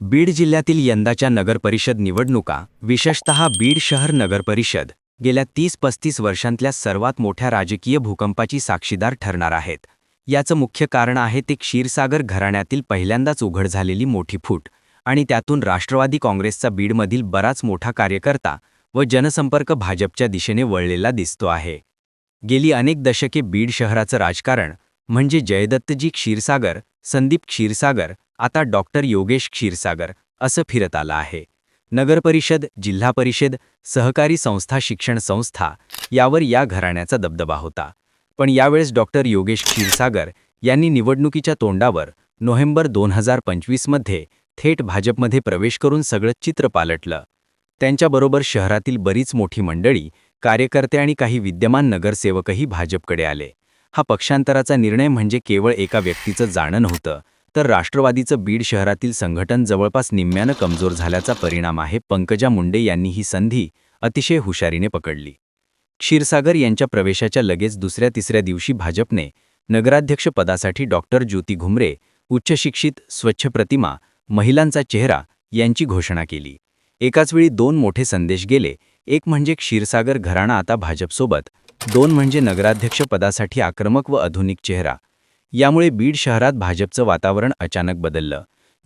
बीड जिल्ह्यातील यंदाच्या नगरपरिषद निवडणुका विशेषतः बीड शहर नगरपरिषद गेल्या तीस पस्तीस वर्षांतल्या सर्वात मोठ्या राजकीय भूकंपाची साक्षीदार ठरणार आहेत. याचं मुख्य कारण आहे ते क्षीरसागर घराण्यातील पहिल्यांदाच उघड झालेली मोठी फूट आणि त्यातून राष्ट्रवादी काँग्रेसचा बीडमधील बराच मोठा कार्यकर्ता व जनसंपर्क भाजपच्या दिशेने वळलेला दिसतो आहे. गेली अनेक दशके बीड शहराचं राजकारण म्हणजे जयदत्तजी क्षीरसागर संदीप क्षीरसागर आता डॉक्टर योगेश क्षीरसागर असं फिरत आलं आहे. नगरपरिषद जिल्हा परिषद सहकारी संस्था शिक्षण संस्था यावर या घराण्याचा दबदबा होता. पण यावेळेस डॉक्टर योगेश क्षीरसागर यांनी निवडणुकीच्या तोंडावर नोव्हेंबर दोन हजार पंचवीसमध्ये थेट भाजपमध्ये प्रवेश करून सगळं चित्र पालटलं. त्यांच्याबरोबर शहरातील बरीच मोठी मंडळी कार्यकर्ते आणि काही विद्यमान नगरसेवकही भाजपकडे आले. हा पक्षांतराचा निर्णय म्हणजे केवळ एका व्यक्तीचं जाणं नव्हतं तर राष्ट्रवादीचं बीड शहरातील संघटन जवळपास निम्म्यानं कमजोर झाल्याचा परिणाम आहे. पंकजा मुंडे यांनी ही संधी अतिशय हुशारीने पकडली. क्षीरसागर यांच्या प्रवेशाच्या लगेच दुसऱ्या तिसऱ्या दिवशी भाजपने नगराध्यक्षपदासाठी डॉक्टर ज्योती घुमरे उच्चशिक्षित स्वच्छ प्रतिमा महिलांचा चेहरा यांची घोषणा केली. एकाच वेळी दोन मोठे संदेश गेले. एक म्हणजे क्षीरसागर घराणा आता भाजपसोबत दोन म्हणजे नगराध्यक्षपदासाठी आक्रमक व आधुनिक चेहरा. यामुळे बीड शहरात भाजपचं वातावरण अचानक बदललं.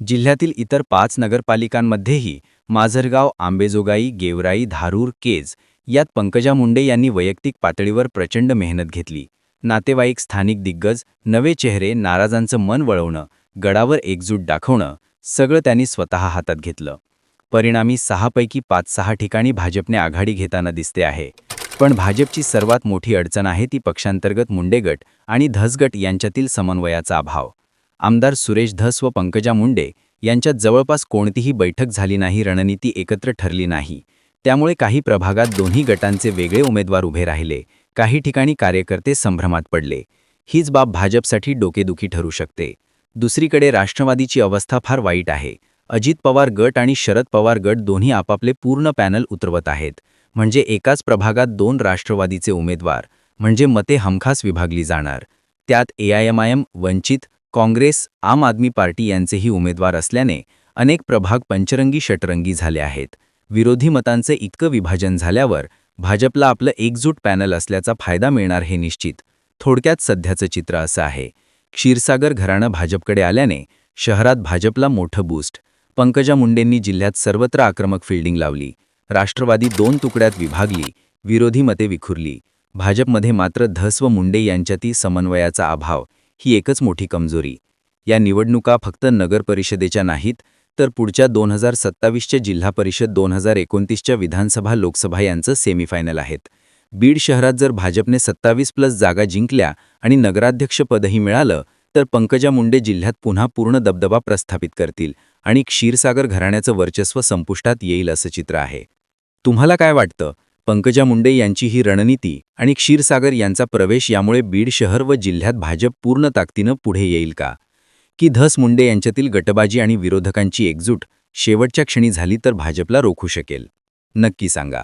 जिल्ह्यातील इतर पाच नगरपालिकांमध्येही माझरगाव आंबेजोगाई गेवराई धारूर केज यात पंकजा मुंडे यांनी वैयक्तिक पातळीवर प्रचंड मेहनत घेतली. नातेवाईक स्थानिक दिग्गज नवे चेहरे नाराजांचं मन वळवणं गडावर एकजूट दाखवणं सगळं त्यांनी स्वतः हातात घेतलं. परिणामी सहापैकी पाच सहा ठिकाणी भाजपने आघाडी घेताना दिसते आहे. पण भाजपची सर्वात मोठी अडचण आहे ती पक्षांतर्गत मुंडे गट आणि धस गट यांच्यातील समन्वयाचा अभाव. आमदार सुरेश धस व पंकजा मुंडे यांच्यात जवळपास कोणतीही बैठक झाली नाही रणनीती एकत्र ठरली नाही. त्यामुळे काही प्रभागात दोन्ही गटांचे वेगळे उमेदवार उभे राहिले काही ठिकाणी कार्यकर्ते संभ्रमात पडले. हीच बाब भाजपसाठी डोकेदुखी ठरू शकते. दुसरीकडे राष्ट्रवादीची अवस्था फार वाईट आहे. अजित पवार गट आणि शरद पवार गट दोन्ही आपापले पूर्ण पॅनल उतरवत आहेत. म्हणजे एकाच प्रभागात दोन राष्ट्रवादीचे उमेदवार म्हणजे मते हमखास विभागली जाणार. त्यात एआयएमआयएम वंचित काँग्रेस आम आदमी पार्टी यांचेही उमेदवार असल्याने अनेक प्रभाग पंचरंगी षटरंगी झाले आहेत. विरोधी मतांचे इतकं विभाजन झाल्यावर भाजपला आपलं एकजूट पॅनल असल्याचा फायदा मिळणार हे निश्चित. थोडक्यात सध्याचं चित्र असं आहे. क्षीरसागर घराणं भाजपकडे आल्याने शहरात भाजपला मोठं बूस्ट पंकजा मुंडेंनी जिल्ह्यात सर्वत्र आक्रमक फिल्डिंग लावली. राष्ट्रवादी दोन तुकड्यात विभागली विरोधी मते विखुरली. भाजपमध्ये मात्र धस व मुंडे यांच्यातील समन्वयाचा अभाव ही एकच मोठी कमजोरी. या निवडणुका फक्त नगर परिषदेच्या नाहीत तर पुढच्या दोन हजार सत्तावीसच्या जिल्हा परिषद दोन हजार एकोणतीसच्या विधानसभा लोकसभा यांचं सेमीफायनल आहेत. बीड शहरात जर भाजपने सत्तावीस प्लस जागा जिंकल्या आणि नगराध्यक्षपदही मिळालं तर पंकजा मुंडे जिल्ह्यात पुन्हा पूर्ण दबदबा प्रस्थापित करतील आणि क्षीरसागर घराण्याचं वर्चस्व संपुष्टात येईल असं चित्र आहे. तुम्हाला काय वाटतं? पंकजा मुंडे यांची ही रणनीती आणि क्षीरसागर यांचा प्रवेश यामुळे बीड शहर व जिल्ह्यात भाजप पूर्ण ताकदीनं पुढे येईल का? की धस मुंडे यांच्यातील गटबाजी आणि विरोधकांची एकजूट शेवटच्या क्षणी झाली तर भाजपला रोखू शकेल? नक्की सांगा.